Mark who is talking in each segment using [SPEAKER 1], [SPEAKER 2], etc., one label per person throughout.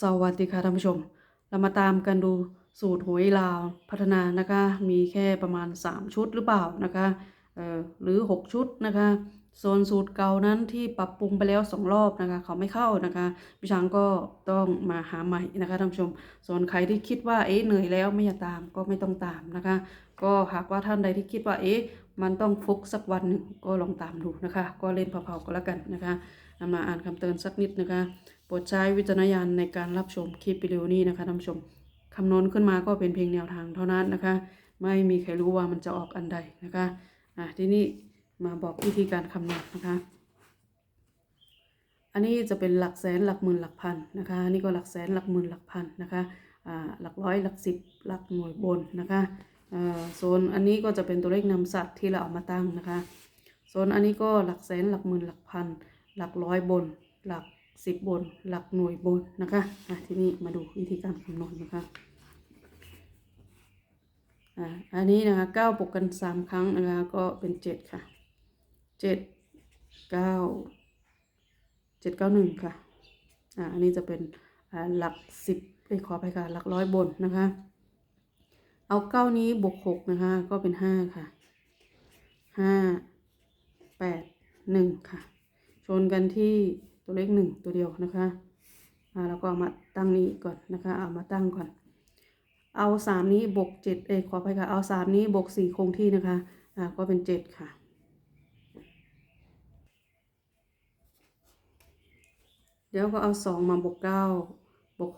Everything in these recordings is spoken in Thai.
[SPEAKER 1] สวัสดีค่ะท่านผู้ชม เรามาตามกันดูสูตรหวยลาวพัฒนานะคะ มีแค่ประมาณ 3 ชุดหรือเปล่านะคะเอ่อหรือ 6 ชุดนะคะส่วนสูตรเก่านั้นที่ปรับปรุงไปแล้ว 2 รอบนะคะ เขาไม่เข้านะคะพี่ช้างก็ต้องมาหาใหม่นะคะท่านผู้ชม ส่วนใครที่คิดว่าเอ๊ะเหนื่อยแล้วไม่อยากตามก็ไม่ต้องตามนะคะ ก็หากว่าท่านใดที่คิดว่าเอ๊ะมันต้องฟุกสักวันหนึ่งก็ลองตามดูนะคะ ก็เล่นเผาๆก็แล้วกันนะคะมาอ่านคำเตือนสักนิดนะคะ โปรดใช้วิจารณญาณในการรับชมคลิปวิดีโอนี้นะคะท่านผู้ชมคำนวณขึ้นมาก็เป็นเพียงแนวทางเท่านั้นนะคะ ไม่มีใครรู้ว่ามันจะออกอันใดนะคะอะทีนี้มาบอกวิธีการคำนวณนะคะ อันนี้จะเป็นหลักแสนหลักหมื่นหลักพันนะคะนี่ก็หลักแสนหลักหมื่นหลักพันนะคะอ่าหลักร้อยหลักสิบหลักหน่วยบนนะคะอ่าโซนอันนี้ก็จะเป็นตัวเลขนำสัตว์ที่เราเอามาตั้งนะคะโซนอันนี้ก็หลักแสนหลักหมื่นหลักพันหลักร้อยบนหลัก สิบบน หลักหน่วยบนนะคะอะทีนี้มาดูวิธีการคำนวณนะคะอ่าอันนี้นะคะเก้าปกกันสามครั้งนะคะก็เป็นเจ็ดค่ะเจ็ดเก้าเจ็ดเก้าหนึ่งค่ะอ่าอันนี้จะเป็นอ่าหลักสิบไปขอไปค่ะหลักร้อยบนนะคะ เอาเก้านี้บวกหกนะคะ ก็เป็นห้าค่ะห้าแปดหนึ่งค่ะ ชนกันที่ ตัวเลขหนึ่งตัวเดียวนะคะอ่าแล้วก็เอามาตั้งนี้ก่อนนะคะเอามาตั้งก่อน เอาสามนี้บวกเจ็ดเอยขอไปค่ะ เอาสามนี้บวกสี่คงที่นะคะอ่าก็เป็นเจ็ดค่ะเดี๋ยวก็เอาสองมาบวกเก้าบวก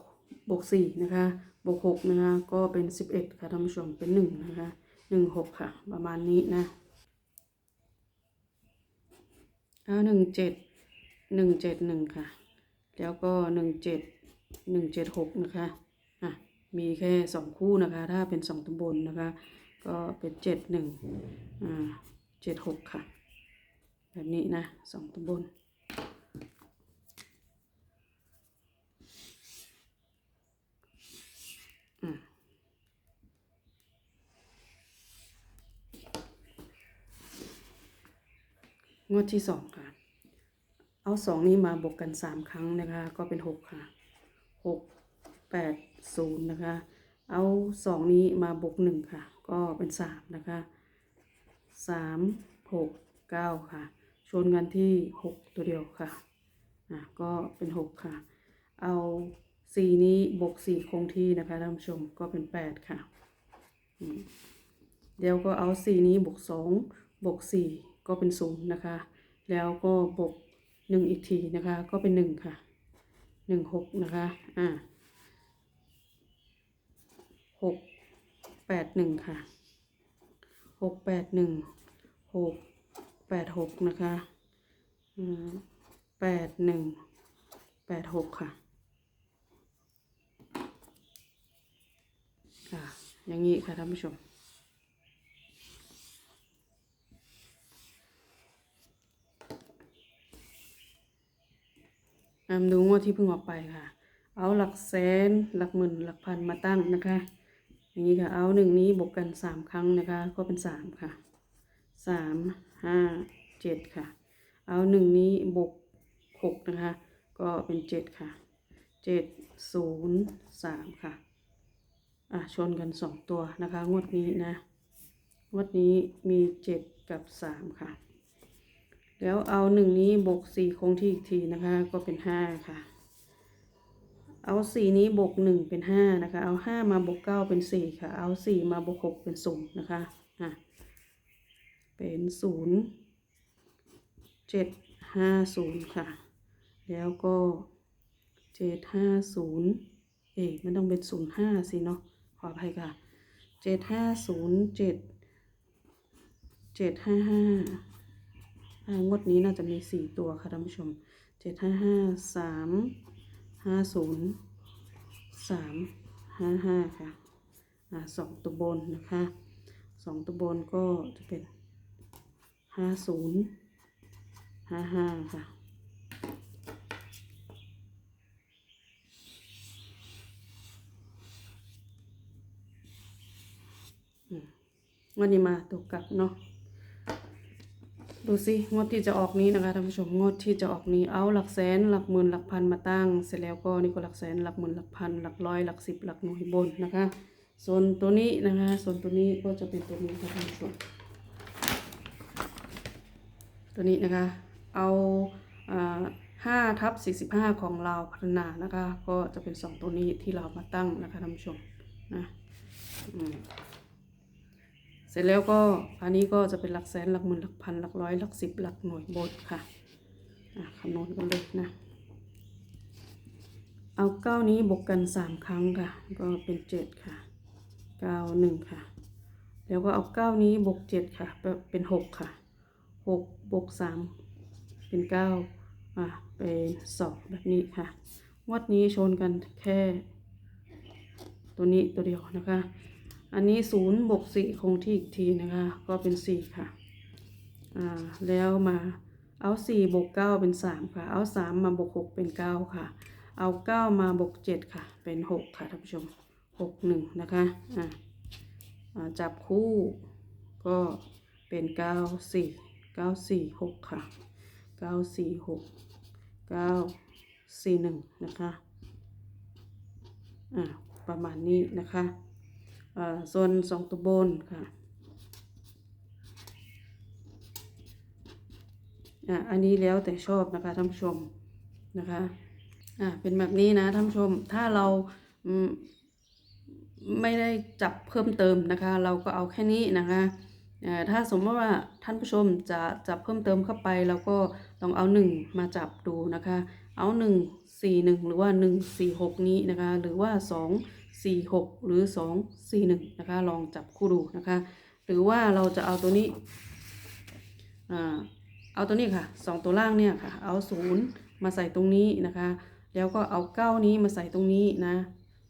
[SPEAKER 1] บวกสี่นะคะบวกหกนะคะก็เป็นสิบเอ็ดค่ะท่านผู้ชมเป็นหนึ่งนะคะหนึ่งหกค่ะ ประมาณนี้นะเอาหนึ่งเจ็ด หนึ่งเจ็ดหนึ่งค่ะ แล้วก็หนึ่งเจ็ดหนึ่งเจ็ดหกนะคะอะมีแค่สองคู่นะคะ ถ้าเป็นสองตำบลนะคะ ก็เป็นเจ็ดหนึ่งอ่าเจ็ดหกค่ะ แบบนี้นะสองตำบลงวดที่สองค่ะ เอาสองนี้มาบวกกันสามครั้งนะคะ ก็เป็นหกค่ะหกแปดศูนย์นะคะ เอาสองนี้มาบวกหนึ่งค่ะ ก็เป็นสามนะคะสามหกเก้าค่ะ ชนกันที่หกตัวเดียวค่ะอะก็เป็นหกค่ะ เอาสี่นี้บวกสี่คงที่นะคะท่านผู้ชมก็เป็นแปดค่ะเดี๋ยวก็เอาสี่นี้บวกสองบวกสี่ก็เป็นศูนย์นะคะ แล้วก็บวก หนึ่งอีกทีนะคะ ก็เป็นหนึ่งค่ะหนึ่งหกนะคะ อ่าหกแปดหนึ่งค่ะหกแปดหนึ่งหกแปดหกนะคะอืมแปดหนึ่งแปดหกค่ะ ค่ะ อย่างนี้ค่ะท่านผู้ชม นำดูงวดที่เพิ่งออกไปค่ะ เอาหลักแสนหลักหมื่นหลักพันมาตั้งนะคะ อย่างนี้ค่ะ เอาหนึ่งนี้บวกกันสามครั้งนะคะ ก็เป็นสามค่ะสามห้าเจ็ดค่ะ เอาหนึ่งนี้บวกหกนะคะ ก็เป็นเจ็ดค่ะเจ็ดศูนย์สามค่ะ อะชนกันสองตัวนะคะ งวดนี้นะ งวดนี้มีเจ็ดกับสามค่ะ แล้วเอาหนึ่งนี้บวกสี่คงที่อีกทีนะคะ ก็เป็นห้าค่ะ เอาสี่นี้บวกหนึ่งเป็นห้านะคะ เอาห้ามาบวกเก้าเป็นสี่ค่ะ เอาสี่มาบวกหกเป็นศูนย์นะคะอะเป็นศูนย์เจ็ดห้าศูนย์ค่ะ แล้วก็เจ็ดห้าศูนย์เอ๊ะมันต้องเป็นศูนย์ห้าสิเนาะขออภัยค่ะเจ็ดห้าศูนย์เจ็ดเจ็ดห้าห้าอ่า งวดนี้น่าจะมีสี่ตัวค่ะท่านผู้ชมเจ็ดห้าห้าสามห้าศูนย์สามห้าห้าค่ะอ่าสองตัวบนนะคะสองตัวบนก็จะเป็นห้าศูนย์ห้าห้าค่ะอันนี้มาตกกลับเนาะ ดูสิงวดที่จะออกนี้นะคะท่านผู้ชมงวดที่จะออกนี้เอาหลักแสนหลักหมื่นหลักพันมาตั้ง เสร็จแล้วก็นี่ก็หลักแสนหลักหมื่นหลักพันหลักร้อยหลักสิบหลักหน่วยบนนะคะ ส่วนตัวนี้นะคะ ส่วนตัวนี้ก็จะเป็นตัวนี้ค่ะท่านผู้ชมตัวนี้นะคะ เอาห้าทับสี่สิบห้าของเราพัฒนานะคะ ก็จะเป็นสองตัวนี้ที่เรามาตั้งนะคะท่านผู้ชมนะอืม ร็จแล้วก็อันนี้ก็จะเป็นหลักแสนหลักหมื่นหลักพันหลักร้อยหลักสิบหลักหน่วยบนค่ะคำนวณกันเลยนะ เอาเก้านี้บวกกันสามครั้งค่ะ ก็เป็นเจ็ดค่ะเก้าหนึ่งค่ะ แล้วก็เอาเก้านี้บวกเจ็ดค่ะ เป็นหกค่ะหกบวกสามเป็นเก้าอะเป็นสองแบบนี้ค่ะวัดนี้ชนกันแค่ ตัวนี้ตัวเดียวนะคะ อันนี้ศูนย์บวกสี่คงที่อีกทีนะคะ ก็เป็นสี่ค่ะอ่าแล้วมาเอาสี่บวกเก้าเป็นสามค่ะ เอาสามมาบวกหกเป็นเก้าค่ะ เอาเก้ามาบวกเจ็ดค่ะ เป็นหกค่ะท่านผู้ชมหกหนึ่งนะคะอ่าอ่าจับคู่ก็เป็นเก้าสี่เก้าสี่หกค่ะเก้าสี่หกเก้าสี่หนึ่งนะคะ อ่า ประมาณนี้นะคะ ส่วนสองตัวบนค่ะอะอันนี้แล้วแต่ชอบนะคะท่านผู้ชมนะคะอะเป็นแบบนี้นะท่านผู้ชมถ้าเราไม่ได้จับเพิ่มเติมนะคะ เราก็เอาแค่นี้นะคะอ่อถ้าสมมติว่าท่านผู้ชมจะจับเพิ่มเติมเข้าไปเราก็ลองเอาหนึ่งมาจับดูนะคะ เอาหนึ่งสี่หนึ่งหรือว่าหนึ่งสี่หกนี้นะคะ หรือว่าส องสี่หกหรือสองสี่หนึ่งนะคะ ลองจับคู่ดูนะคะ หรือว่าเราจะเอาตัวนี้เอาตัวนี้ค่ะสองตัวล่างเนี่ยค่ะ เอาศูนย์มาใส่ตรงนี้นะคะ แล้วก็เอาเก้านี้มาใส่ตรงนี้นะ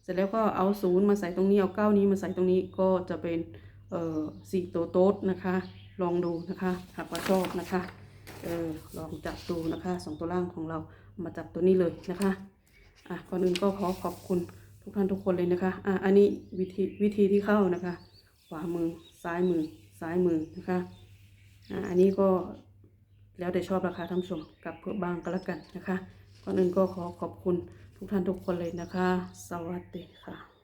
[SPEAKER 1] เสร็จแล้วก็เอาศูนย์มาใส่ตรงนี้ เอาเก้านี้มาใส่ตรงนี้ ก็จะเป็นเอ่อสี่ตัวโต๊ดนะคะ ลองดูนะคะหากว่าชอบนะคะ เออลองจับดูนะคะสองตัวล่างของเรามาจับตัวนี้เลยนะคะ อะก่อนอื่นก็ขอขอบคุณ ทุกท่านทุกคนเลยนะคะ อะอันนี้วิธีวิธีที่เข้านะคะ ขวามือซ้ายมือซ้ายมือนะคะ อะอันนี้ก็แล้วแต่ชอบราคาท่านผู้ชมกลับเพื่อบางก็แล้วกันนะคะก่อนอื่นก็ขอขอบคุณทุกท่านทุกคนเลยนะคะ สวัสดีค่ะ